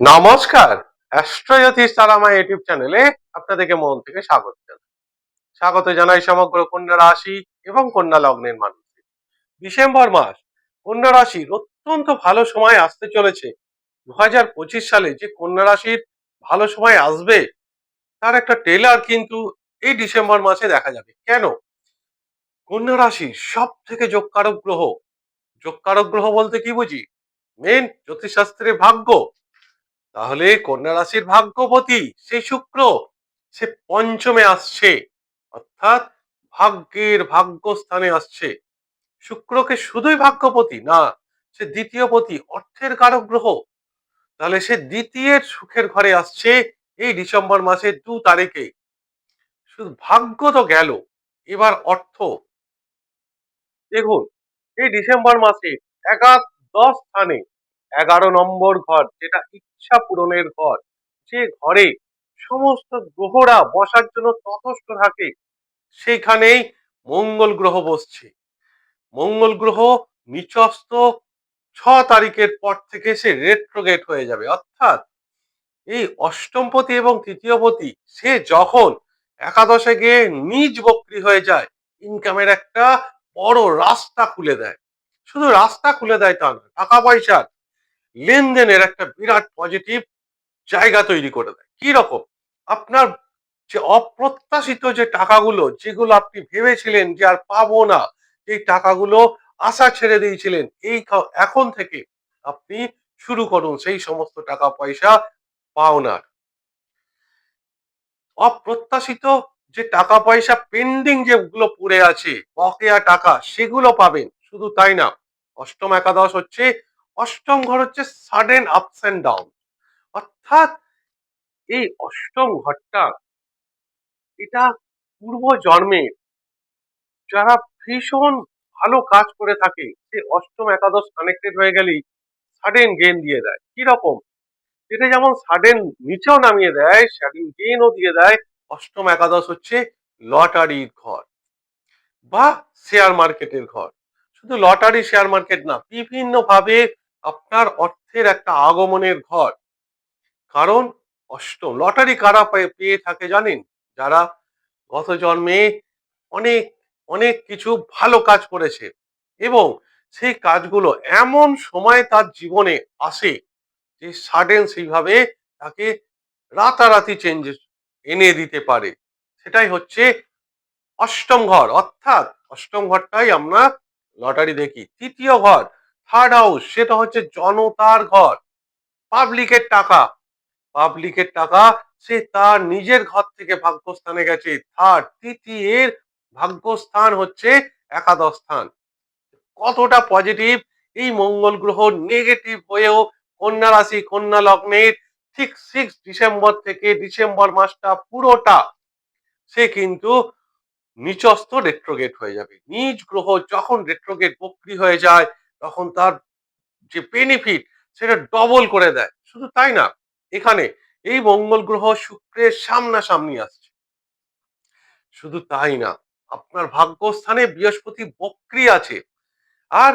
নমস্কার অ্যাস্ট্রোজ্যোতিষ ইউটিউব চ্যানেলে আপনাদেরকে মন থেকে স্বাগত জানাই। স্বাগত জানাই সমগ্র কন্যা রাশি এবং কন্যা লগ্নের মানুষদের ডিসেম্বর মাস, কন্যা রাশির অত্যন্ত ভালো সময় আসতে চলেছে। দু হাজার পঁচিশ সালে যে কন্যা রাশির ভালো সময় আসবে, তার একটা ট্রেলার কিন্তু এই ডিসেম্বর মাসে দেখা যাবে। কেন? কন্যা রাশি সব থেকে যোগকারক গ্রহ যোগকারক গ্রহ বলতে কি বুঝি? মেন জ্যোতিষশাস্ত্রের ভাগ্য। তাহলে কন্যা রাশির ভাগ্যপতি সেই শুক্র, সে পঞ্চমে আসছে, অর্থাৎ ভাগ্যের ভাগ্যস্থানে আসছে। শুক্রকে শুধুই ভাগ্যপতি না, সে দ্বিতীয় পতি, অর্থের কারক গ্রহ তাহলে সে দ্বিতীয় সুখের ঘরে আসছে এই ডিসেম্বর মাসের দু তারিখে। শুধু ভাগ্য তো গেল, এবার অর্থ। দেখুন, এই ডিসেম্বর মাসে একাদশ স্থানে এগারো নম্বর ঘর, যেটা ইচ্ছা পূরণের ঘর। যে ঘরে সমস্ত গ্রহরা বসার জন্য তথস্থ থাকে, সেখানেই মঙ্গল গ্রহ বসছে। মঙ্গল গ্রহ নিচস্ত ছ তারিখের পর থেকে সে রেট্রোগেট হয়ে যাবে। অর্থাৎ এই অষ্টমপতি এবং তৃতীয়পতি, সে যখন একাদশে গিয়ে নিজ বক্রি হয়ে যায় ইনকামের একটা বড় রাস্তা খুলে দেয়। শুধু রাস্তা খুলে দেয় তা না টাকা পয়সার লেনদেনের একটা বিরাট পজিটিভ জায়গা তৈরি করে দেয়। কি রকম? আপনার যে অপ্রত্যাশিত যে টাকাগুলো, যেগুলো আপনি ভেবেছিলেন যে আর পাবো না, এই টাকাগুলো আশা ছেড়ে দিয়েছিলেন, এই এখন থেকে আপনি শুরু করুন, সেই সমস্ত টাকা পয়সা পাওনার অপ্রত্যাশিত যে টাকা পয়সা পেন্ডিং যেগুলো পড়ে আছে, বকেয়া টাকা, সেগুলো পাবেন। শুধু তাই না, অষ্টম একাদশ হচ্ছে অষ্টম ঘর হচ্ছে সাডেন আপস অ্যান্ড ডাউন অর্থাৎ এই অষ্টম ঘরটা, এটা পূর্ব জন্মে যারা ভীষণ ভালো কাজ করে থাকে সে অষ্টম একাদশ কানেক্টেড হয়ে গেলেই সাডেন গেন দিয়ে দেয়। কি রকম? এটা যেমন সাডেন নিচেও নামিয়ে দেয় সাডেন গেনও দিয়ে দেয়, অষ্টম একাদশ হচ্ছে লটারির ঘর বা শেয়ার মার্কেটের ঘর। শুধু লটারি শেয়ার মার্কেট না বিভিন্ন ভাবে আপনার অর্থের একটা আগমনের ঘর। কারণ অষ্টম, লটারি কারা পেয়ে থাকে জানেন? যারা গত জন্মে অনেক অনেক কিছু ভালো কাজ করেছে এবং সেই কাজগুলো এমন সময় তার জীবনে আসে যে সাডেন সেইভাবে তাকে রাতারাতি চেঞ্জেস এনে দিতে পারে। সেটাই হচ্ছে অষ্টম ঘর। অর্থাৎ অষ্টম ঘরটাই আমরা লটারি দেখি। তৃতীয় ঘর থার্ড হাউস সেটা হচ্ছে জনতার ঘর। পাবলিকের টাকা। পাবলিকের টাকা, সে তার নিজের ঘর থেকে ভাগ্যস্থানে গেছে। থার্ড তৃতীয়ের ভাগ্যস্থান হচ্ছে একাদশ স্থান। কতটা পজিটিভ এই মঙ্গল গ্রহ নেগেটিভ হয়েও কন্যা রাশি, কন্যা লগ্নের ঠিক সিক্স ডিসেম্বর থেকে ডিসেম্বর মাসটা পুরোটা, সে কিন্তু নিচস্থ রেট্রোগেট হয়ে যাবে। নিজ গ্রহ যখন রেট্রোগেট বক্রি হয়ে যায় তখন তার যে বেনিফিট সেটা ডবল করে দেয়। শুধু তাই না, এখানে এই মঙ্গল গ্রহ শুক্রের সামনাসামনি আসছে। শুধু তাই না, আপনার ভাগ্যস্থানে বৃহস্পতি বক্রি আছে। আর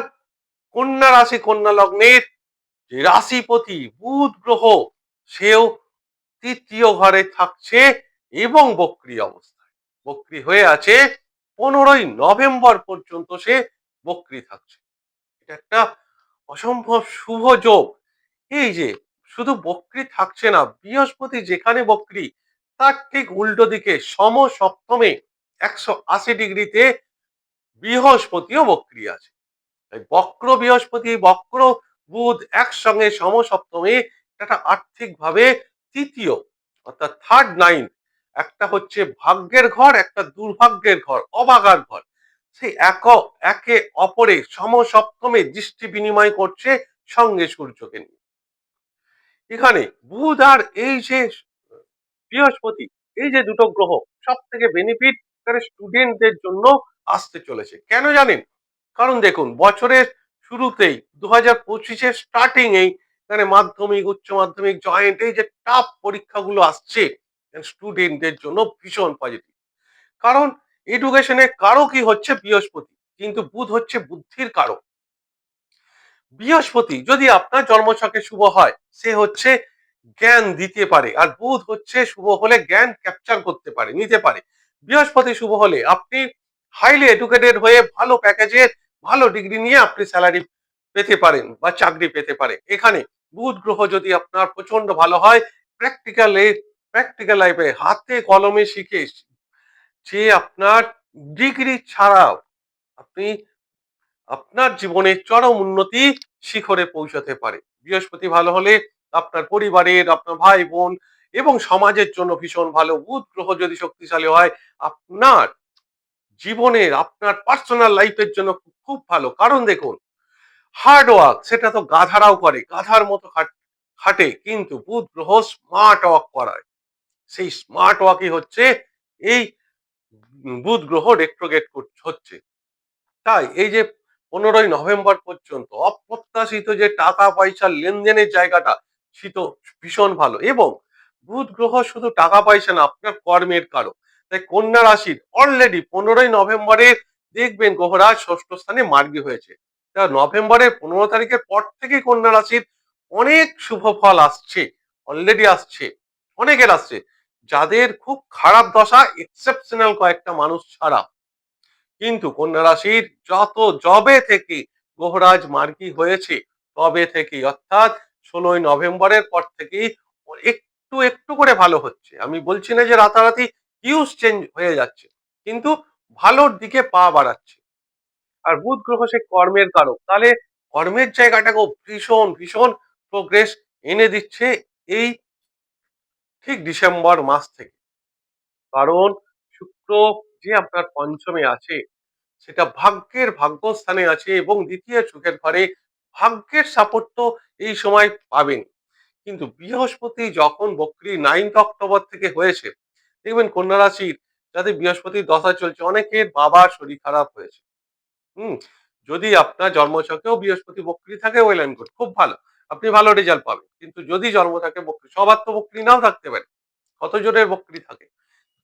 কন্যা রাশি, কন্যা লগ্নের যে রাশিপতি, বুধ গ্রহ, সেও তৃতীয় ঘরে থাকছে এবং বক্রি অবস্থায়। বক্রি হয়ে আছে পনেরোই নভেম্বর পর্যন্ত সে বক্রি থাকছে। এটা একটা অসম্ভব শুভ যোগ। এই যে, শুধু বক্রি থাকছে না, বৃহস্পতি যেখানে বক্রি, তার ঠিক উল্টো দিকে সম সপ্তমে একশো আশি ডিগ্রিতে বৃহস্পতিও বক্রি আছে। বক্র বৃহস্পতি, বক্র বুধ একসঙ্গে সমসপ্তমে একটা আর্থিকভাবে তৃতীয়, অর্থাৎ থার্ড নাইন একটা হচ্ছে ভাগ্যের ঘর, একটা দুর্ভাগ্যের ঘর অবাগার ঘর। সেই এক, একে অপরে সমসপ্তমে দৃষ্টি বিনিময় করছে সঙ্গে সূর্যকে নিয়ে। এখানে বুধ আর এই যে বৃহস্পতি, এই যে দুটো গ্রহ সব থেকে বেনিফিট স্টুডেন্টদের জন্য আসতে চলেছে। কেন জানেন? কারণ দেখুন, বছরের শুরুতেই দু হাজার পঁচিশের স্টার্টিং এই এখানে মাধ্যমিক, উচ্চ মাধ্যমিক জয়েন্ট এই যে টাফ পরীক্ষাগুলো আসছে স্টুডেন্টদের জন্য ভীষণ পজিটিভ কারণ এডুকেশনের কারকই হচ্ছে বৃহস্পতি, কিন্তু বুধ হচ্ছে বুদ্ধির কারক। বৃহস্পতি যদি আপনার জন্মছকে শুভ হয়, সে হচ্ছে জ্ঞান দিতে পারে, আর বুধ হচ্ছে শুভ হলে জ্ঞান ক্যাপচার করতে পারে, নিতে পারে। বৃহস্পতি শুভ হলে আপনি হাইলি এডুকেটেড হয়ে ভালো প্যাকেজের ভালো ডিগ্রি নিয়ে আপনি স্যালারি পেতে পারেন বা চাকরি পেতে পারে এখানে বুধ গ্রহ যদি আপনার প্রচণ্ড ভালো হয় প্র্যাকটিক্যাল প্র্যাকটিক্যাল লাইফে হাতে কলমে শিখে যে আপনার ডিগ্রি ছাড়াও আপনি আপনার জীবনে চরম উন্নতি শিখরে পৌঁছাতে পারে। বৃহস্পতি ভালো হলে আপনার পরিবারের, আপনার ভাই বোন এবং সমাজের জন্য ভীষণ ভালো। বুধ গ্রহ যদি শক্তিশালী হয়, আপনার জীবনের, আপনার পার্সোনাল লাইফের জন্য খুব ভালো। কারণ দেখুন হার্ড ওয়ার্ক সেটা তো গাধারাও করে, গাধার মতো খাটে কিন্তু বুধ গ্রহ স্মার্ট ওয়ার্ক করায়। সেই স্মার্ট ওয়ার্কই হচ্ছে এই বুধ গ্রহ রেট্রোগেট হচ্ছে। তাই এই যে পনেরোই নভেম্বর পর্যন্ত অপ্রত্যাশিত যে টাকা পয়সার লেনদেনের জায়গাটা শীত ভীষণ ভালো। এবং বুধ গ্রহ শুধু টাকা পয়সা না, আপনার কর্মের কারও তাই কন্যা রাশির অলরেডি পনেরোই নভেম্বরে দেখবেন গ্রহরাজ ষষ্ঠ স্থানে মার্গী হয়েছে। তা নভেম্বরের পনেরো তারিখের পর থেকে কন্যা রাশির অনেক শুভ ফল আসছে অলরেডি আসছে, অনেকের আসছে। যাদের খুব খারাপ দশা এক্সেপশনাল কয়েকটা মানুষ ছাড়া। কিন্তু কন্যা রাশির যত জবে থেকে গ্রহরাজ মার্গি হয়েছে, তবে থেকে অর্থাৎ ষোলোই নভেম্বরের পর থেকেই একটু একটু করে ভালো হচ্ছে। আমি বলছি না যে রাতারাতি হিউজ চেঞ্জ হয়ে যাচ্ছে, কিন্তু ভালোর দিকে পা বাড়াচ্ছে। আর বুধ গ্রহ সে কর্মের কারক, তাহলে কর্মের জায়গাটাকেও ভীষণ ভীষণ প্রোগ্রেস এনে দিচ্ছে এই ঠিক ডিসেম্বর মাস থেকে। কারণ শুক্র যে আপনার পঞ্চমে আছে, সেটা ভাগ্যের ভাগ্যস্থানে আছে এবং দ্বিতীয় চোখের ঘরে ভাগ্যের সাপোর্ট তো এই সময় পাবেন। কিন্তু বৃহস্পতি যখন বক্রি নাইনথ অক্টোবর থেকে হয়েছে, দেখবেন কন্যা রাশির যাদের বৃহস্পতির দশা চলছে, অনেকের বাবার শরীর খারাপ হয়েছে। হুম, যদি আপনার জন্মছকেও বৃহস্পতি বক্রী থাকে ওয়েল অ্যান্ড গুড খুব ভালো। আপনি ভালো রেজাল্ট পাবেন। কিন্তু যদি জন্ম থাকে বক্রী সবার তো বক্রী নাও থাকতে পারে কত জনের বক্রী থাকে?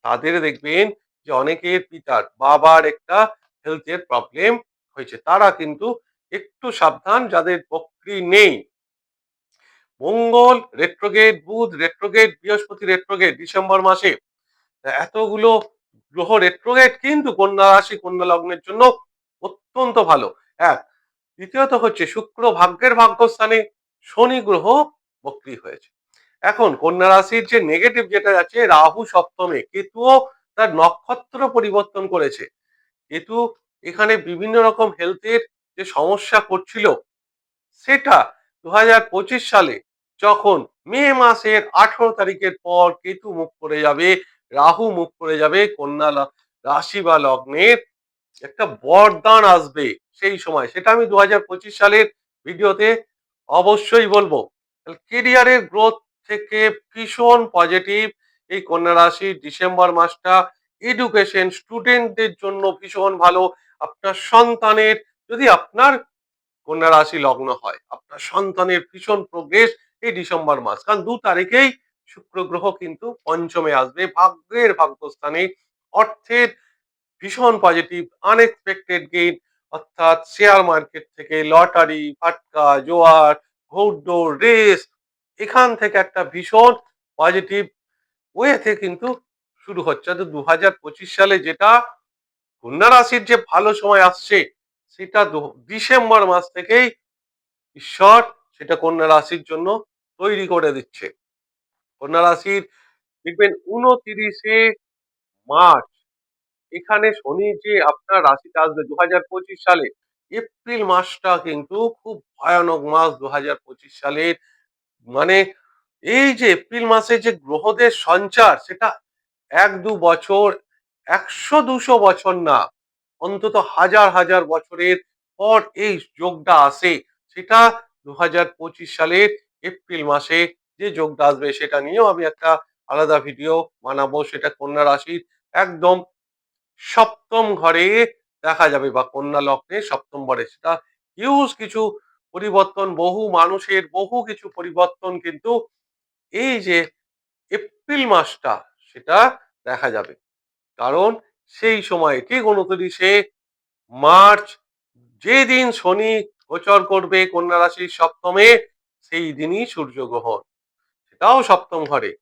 তাদের দেখবেন যে অনেকের পিতার বাবার একটা হেলথের প্রবলেম হয়েছে। তারা কিন্তু একটু সাবধান, যাদের বক্রি নেই। মঙ্গল রেট্রোগেট বুধ রেট্রোগেট বৃহস্পতি রেট্রোগেট ডিসেম্বর মাসে এতগুলো গ্রহ রেট্রোগেট কিন্তু কন্যা রাশি, কন্যা লগ্নের জন্য অত্যন্ত ভালো। এক, দ্বিতীয়ত হচ্ছে শুক্র ভাগ্যের ভাগ্যস্থানে শনি গ্রহ বক্রি হয়েছে। এখন কন্যা রাশির যে নেগেটিভ যেটা যাচ্ছে রাহু সপ্তমে, কেতুও তার নক্ষত্র পরিবর্তন করেছে। কেতু এখানে বিভিন্ন রকম হেলথের যে সমস্যা করছিল, সেটা দুহাজার পঁচিশ সালে যখন মে মাসের আঠারো তারিখের পর কেতু মুখ করে যাবে, রাহু মুখ করে যাবে, কন্যা রাশি বা লগ্নের একটা বরদান আসবে সেই সময়। সেটা আমি দু হাজার পঁচিশ সালের ভিডিওতে অবশ্যই বলব কেরিয়ারের গ্রোথ থেকে ভীষণ পজিটিভ এই কন্যা রাশি ডিসেম্বর মাসটা এডুকেশন স্টুডেন্টদের জন্য ভীষণ ভালো, আপনার সন্তানের, যদি আপনার কন্যা রাশি লগ্ন হয়, আপনার সন্তানের ভীষণ প্রোগ্রেস এই ডিসেম্বর মাস, কারণ দু তারিখেই শুক্র গ্রহ কিন্তু পঞ্চমে আসবে, ভাগ্যের ভাগ্যস্থানে অর্থের ভীষণ পজিটিভ আনএক্সপেক্টেড গেইন অর্থাৎ শেয়ার মার্কেট থেকে লটারি, ফাটকা, জোয়ার ঘৌডোর রেস, এখান থেকে একটা ভীষণ পজিটিভ ওয়েতে কিন্তু শুরু হচ্ছে। দু হাজার পঁচিশ সালে যেটা কন্যা রাশির যে ভালো সময় আসছে, সেটা ডিসেম্বর মাস থেকেই ঈশ্বর সেটা কন্যা রাশির জন্য তৈরি করে দিচ্ছে। কন্যা রাশির দেখবেন উনতিরিশে মার্চ এখানে শনি যে আপনার রাশিতে আসবে দু হাজার পঁচিশ সালে, এপ্রিল মাসটা কিন্তু খুব ভয়ানক মাস দু হাজার পঁচিশ সালের। মানে এই যে এপ্রিল মাসে যে গ্রহদের সঞ্চার, সেটা এক দু বছর, একশো দুশো বছর না, অন্তত হাজার হাজার বছরের পর এই যোগটা আসে। সেটা দু হাজার পঁচিশ সালের এপ্রিল মাসে যে যোগটা আসবে, সেটা নিয়েও আমি একটা আলাদা ভিডিও বানাবো। সেটা কন্যা রাশির একদম সপ্তম ঘরে দেখা যাবে বা কন্যা লগ্নে সপ্তম ঘরে। সেটা হিউজ কিছু পরিবর্তন, বহু মানুষের বহু কিছু পরিবর্তন কিন্তু এই যে এপ্রিল মাসটা সেটা দেখা যাবে। কারণ সেই সময় ঠিক উনত্রিশে মার্চ যেদিন শনি গোচর করবে কন্যা রাশির সপ্তমে, সেই দিনই সূর্যগ্রহণ। সেটাও সপ্তম ঘরে।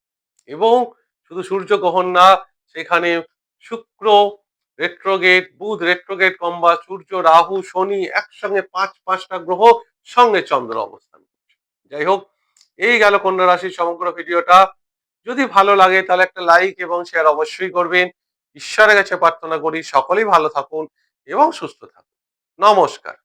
এবং শুধু সূর্য গ্রহণ না, সেখানে শুক্র রেট্রোগেট বুধ রেট্রোগেট কম্বা, সূর্য, রাহু, শনি একসঙ্গে পাঁচ, পাঁচটা গ্রহ সঙ্গে চন্দ্র অবস্থান করছে। যাই হোক, এই গেল কন্যা রাশির সমগ্র ভিডিওটা। যদি ভালো লাগে তাহলে একটা লাইক এবং শেয়ার অবশ্যই করবেন। ঈশ্বরের কাছে প্রার্থনা করি, সকলেই ভালো থাকুন এবং সুস্থ থাকুন। নমস্কার।